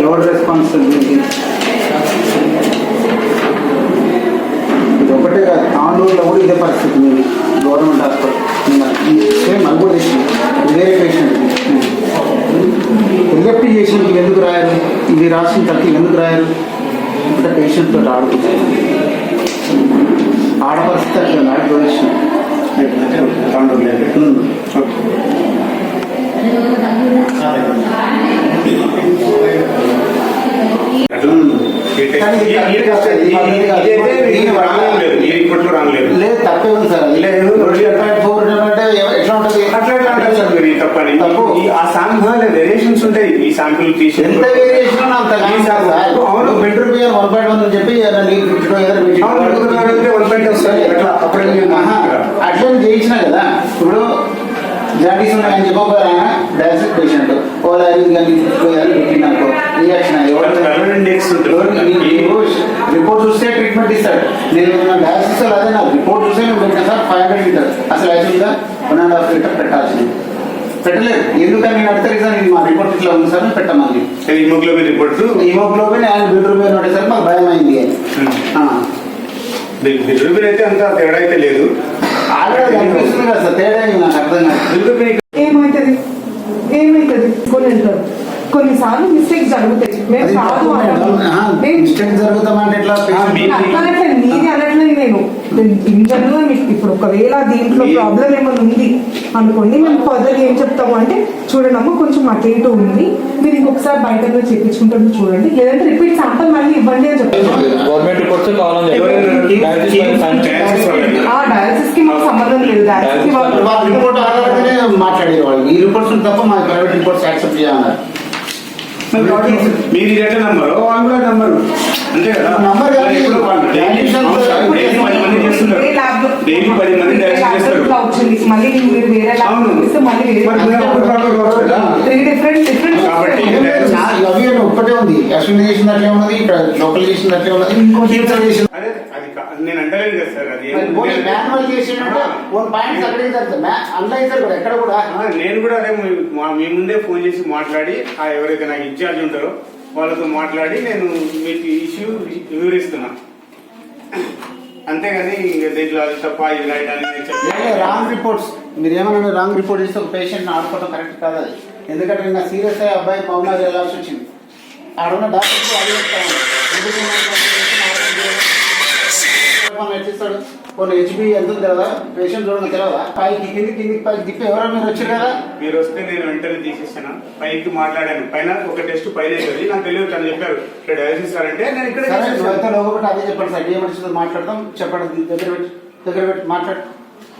ఎవరు రెస్పాన్సిబిలిటీ ఇది ఒకటే కాదు తాండూరులో కూడా ఇదే పరిస్థితి మీరు గవర్నమెంట్ హాస్పిటల్ సేమ్ అనుకో వేరే పేషెంట్ ఎల్ఎఫ్టీ చేసినట్టు ఎందుకు రాయరు? ఇది రాసిన తర్వాత ఎందుకు రాయరు? అంటే పేషెంట్తో ఆడుకుంటారు ఆడపరిస్థితి అట్లా నాడు ప్రవేశం లేదు తప్పే ఉంది సార్ లేదు. ఫోర్ అంటే ఎట్లా ఉంటుంది అట్లా అంటారు సార్ మీరు తప్పని ఆ శాంపుల్ వేరియేషన్స్ ఉంటాయి ఈ శాంపుల్ తీసి ఎంత వేరియేషన్ అవును బెడ్రూమ్ బియ్యం వన్ పాయింట్ వన్ అని చెప్పి one point వస్తాయి. ఎట్లా? అప్పుడే అట్లా చేయించిన కదా ఇప్పుడు జాడీస్ ఉన్నాయని చెప్పి ఒక ఆయన డయాలసిస్ పేషెంట్ వాళ్ళ ఐదు గంటలు పెట్టినాకో రియాక్షన్ ఇండెక్స్ రిపోర్ట్ చూస్తే ట్రీట్మెంట్ ఇస్తాడు. నేను నా డయాలసిస్ అదే నాకు రిపోర్ట్ చూస్తే నేను పెట్టిన సార్ ఫైవ్ హండ్రెడ్ లీటర్. అసలు యాక్చువల్గా వన్ అండ్ హాఫ్ లీటర్ పెట్టాల్సింది. పెట్టలేదు. ఎందుకని నేను అడిగితే రీజన్ ఇది మా రిపోర్ట్ ఇట్లా ఉంది సార్ పెట్టమని haemoglobin report haemoglobin and bilirubin ఒకటేసరికి మాకు భయం అయింది. బిల్రూబిన్ అయితే అంత తేడా అయితే లేదు. ఆల్రెడీ కనిపిస్తుంది కదా సార్ తేడా ఏమి నాకు అర్థం కాదు. బిల్రూబిన్ ఏమవుతుంది ఏమవుతుంది కొన్ని కొన్నిసార్లు మిస్టేక్ జరుగుతాయి. మేము కాదు మిస్టేక్ జరుగుతామంటే ఎట్లా మీ- అట్లనట్లే నీది అనట్లేదు నేను. ఇన్ జనరల్ మీకు ఇప్పుడు ఒకవేళ దీంట్లో ప్రాబ్లం ఏమైనా ఉంది అనుకోండి మేము ఫర్దర్ ఏం చెప్తాము అంటే చూడండి అమ్మ కొంచెం అటు ఇటు ఉంది. మీరు ఇంకొకసారి బయట చేయించుకుంటారు చూడండి. లేదంటే రిపీట్ శాంపుల్ మళ్ళీ ఇవ్వండి అని వాళ్ళకి. ఆ డయాలసిస్కి మాకు సంబంధం లేదు. డయాలసిస్కి ఈ రిపోర్ట్స్ తప్ప మా ప్రైవేట్ రిపోర్ట్స్ యాక్సెప్ట్ చేయాలన్నారు. మీరు ఇదే నంబరు వాళ్ళు కూడా నంబరు అంతే కదా? నంబర్ కాదు. ఇప్పుడు వాళ్ళు డైలీ అవును సార్. డైలీ పది మంది చేస్తుంటారు ఏ ల్యాబ్ లో- డైలీ పది మంది ఏ డయాలసిస్ ల్యాబ్లో చేస్తారు ఇట్లా వచ్చింది మళ్ళీ మీరు వేరే మళ్ళీ త్రీ డిఫరెంట్ డిఫరెంట్ అని ఒక్కటే ఉంది. అశ్విని చేసింది అట్లే ఉన్నది ఇక్కడ లోకల్ అట్లే ఉన్నది కా- నేను అంటలేదు కదా సార్ అది మాన్యువల్ పాయింట్స్ కూడా ఎక్కడ కూడా. నేను కూడా అదే మీ ముందే ఫోన్ చేసి మాట్లాడి ఆ ఎవరైతే నాకు ఇన్ఛార్జ్ ఉంటారో వాళ్ళతో మాట్లాడి నేను మీకు ఇష్యూ వివరిస్తున్నా. అంతేగాని దీంట్లో అది తప్ప ఇది రైట్ అని రాంగ్ రిపోర్ట్స్ మీరు ఏమన్నా రాంగ్ రిపోర్ట్ చేస్తే ఒక పేషెంట్ ఆడుకోవడం కరెక్ట్ కాదు అది. ఎందుకంటే నిన్న సీరియస్ అయ్యి అబ్బాయి పౌనాలు వెళ్ళాల్సి వచ్చింది. ఆడున్న ఉన్న అదే చెప్తాను. కొన్ని హెచ్బి ఎంత కదా పేషెంట్ చూడడం తెలియదా పైకి కింది కిందికి పైకి తిప్పి ఎవరో మీరు వచ్చారు కదా? మీరు వస్తే నేను వెంటనే తీసేసాను పైకి మాట్లాడాను. పైన ఒక టెస్ట్ పైన అవుతుంది నాకు తెలియదు తను చెప్పారు. ఇక్కడ డయాలసిస్ అంటే నేను ఇక్కడ పెట్టి అదే చెప్పండి సార్. ఏ మనిషితో మాట్లాడదాం. చెప్పండి దగ్గర పెట్టి దగ్గర పెట్టి మాట్లాడు.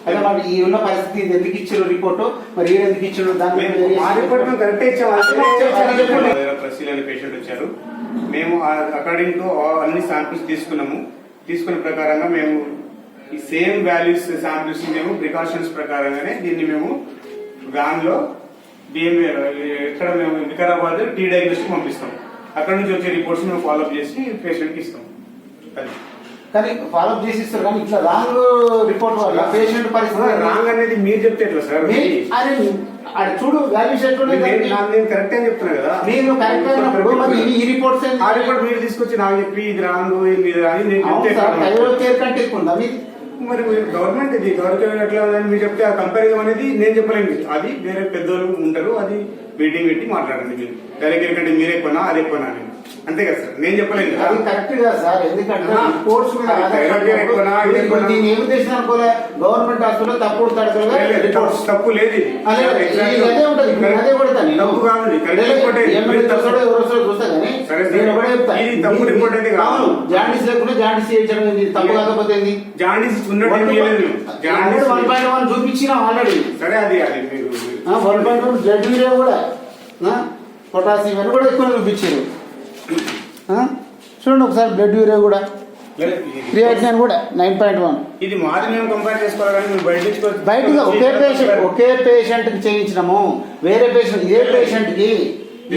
అదే మరి ఈ ఉన్న పరిస్థితి ఎందుకు ఇచ్చారు రిపోర్టు మరి ఏ ఎందుకు ఇచ్చారు? దాని రిపోర్ట్ మేము కరెక్ట్ ఇచ్చాము ప్రసీల్ అనే పేషెంట్ వచ్చారు. మేము అకార్డింగ్ టు అన్ని శాంపిల్స్ తీసుకున్నాము. తీసుకున్న ప్రకారంగా మేము ఈ సేమ్ వాల్యూస్ శాంపిల్స్ మేము ప్రికాషన్స్ ప్రకారంగానే దీన్ని మేము వ్యాన్లో డిఎం ఎక్కడ మేము వికారాబాద్ టీ డయాగ్నోస్టిక్ పంపిస్తాం. అక్కడ నుంచి వచ్చే రిపోర్ట్స్ మేము ఫాలోఅప్ చేసి పేషెంట్కి ఇస్తాం. అది. కానీ ఫాలో చేసి ఇస్తారు కానీ ఇట్లా రాంగ్ రిపోర్ట్ వల్ల పేషెంట్ పరిస్థితి రాంగ్ అనేది మీరు చెప్తే ఎట్లా సార్? అరే ఆడ చూడు వాల్యూస్ ఎట్లున్నాయి నేను నేను కరెక్ట్ అని చెప్తున్నా కదా. మీరు కరెక్ట్ అయినప్పుడు మరి ఈ- రిపోర్ట్స్ ఆ రిపోర్ట్ మీరు తీసుకొచ్చి నాకు చెప్పి ఇది రాంగ్ ఇది అని నేను చెప్తే కేర్ కంటే ఎక్కువ మరి గవర్నమెంట్ ఇది గవర్నమెంట్ ఎట్లా అని మీరు చెప్తే ఆ కంపారిజన్ అనేది నేను చెప్పలేను అది వేరే పెద్దవాళ్ళు ఉంటారు అది మీటింగ్ పెట్టి మాట్లాడండి మీరు. డైరెక్ట్ కంటే మీరే కొనా అది ఎక్కువనా అని. అంతే కదా సార్ నేను చెప్పలేను కదా అది కరెక్ట్గా సార్ ఎందుకంటే మీద చేసిన అనుకోలే గవర్నమెంట్ హాస్పిటల్ రిపోర్ట్స్ తప్పు- లేదు. అదే ఉంటది కొడతాను. తప్పు రిపోర్టే. ఎవరు చూస్తా కానీ. నేను ఒకటే. ఇది తప్పు అయితే కాదు. అవును జాండీస్ లేకుండా జాండీస్ చేయించడం ఏంది? తప్పు కాకపోతే ఏంది? జాండీస్ ఉన్నట్టు ఏం లేదు జాండీస్ వన్ పాయింట్ వన్ చూపించినాం ఆల్రెడీ సరే అది one point one blood urea కూడా పొటాసియం కూడా ఎక్కువ చూపించారు? చూడండి ఒకసారి బ్లడ్ యూరియా కూడా. లేదు, క్రియాటిన్ కూడా నైన్ పాయింట్ వన్ ఇది మాది మేము కంపేర్ చేసుకోవాలి బయట బయటగా ఒకే పేషెంట్ ఒకే పేషెంట్కి చేయించినాము. వేరే పేషెంట్ ఇదే పేషెంట్కి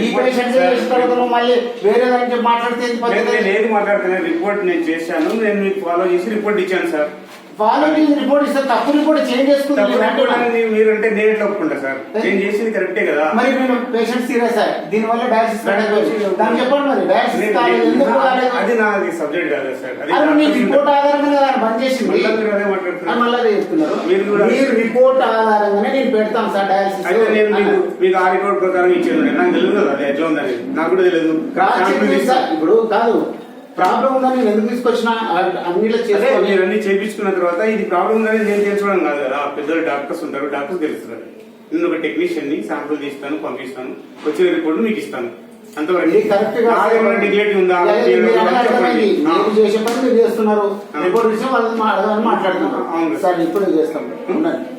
ఈ పేషెంట్ తర్వాత నువ్వు మళ్ళీ వేరే దానికి మాట్లాడితే ఏంది నేను పద్ధతి? నేను ఏది మాట్లాడుతున్నా రిపోర్ట్ నేను చేశాను. నేను మీకు ఫాలో చేసి రిపోర్ట్ ఇచ్చాను సార్. ఫాలోయింగ్ రిపోర్ట్ ఇస్తే తప్పు రిపోర్ట్ చేంజ్ అనుకోవడానికి మీరంటే నేను ఒప్పుకుంటా సార్. నేను చేసింది కరెక్టే కదా. మరి నేను పేషెంట్ సీరియస్ దీని వల్ల డయాలసిస్ దాన్ని చెప్పండి మరి. డయాలసిస్ అది నాది సబ్జెక్ట్ కాదు సార్. అది మీ రిపోర్ట్ ఆధారంగా బంద్ చేసింది మళ్ళా చెప్తున్నారు. మీరు రిపోర్ట్ ఆధారంగానే నేను పెడతాను సార్ డయాలసిస్ అయితే నేను మీకు మీకు ఆ రిపోర్ట్ ప్రకారం ఇచ్చేది. నాకు తెలియదు కదా ఎట్లా ఉందని నాకు కూడా తెలియదు. ఇప్పుడు కాదు ప్రాబ్లం ఉందని నేను ఎందుకు తీసుకొచ్చిన? మీరు అన్ని చేయించుకున్న తర్వాత ఇది ప్రాబ్లం ఉందని నేను తెలుసుకోవడం కాదు కదా. పెద్దలు డాక్టర్స్ ఉంటారు డాక్టర్స్ తెలుస్తారు. నేను ఒక టెక్నీషియన్ని శాంపుల్ తీస్తాను పంపిస్తాను వచ్చిన రిపోర్ట్ మీకు ఇస్తాను. ఉందా? చేసే పని మీరు చేస్తున్నారు. రిపోర్ట్ మా- అడగాలని మాట్లాడుతున్నారు. అవును. సార్ ఇప్పుడు చేస్తాం ఉండండి.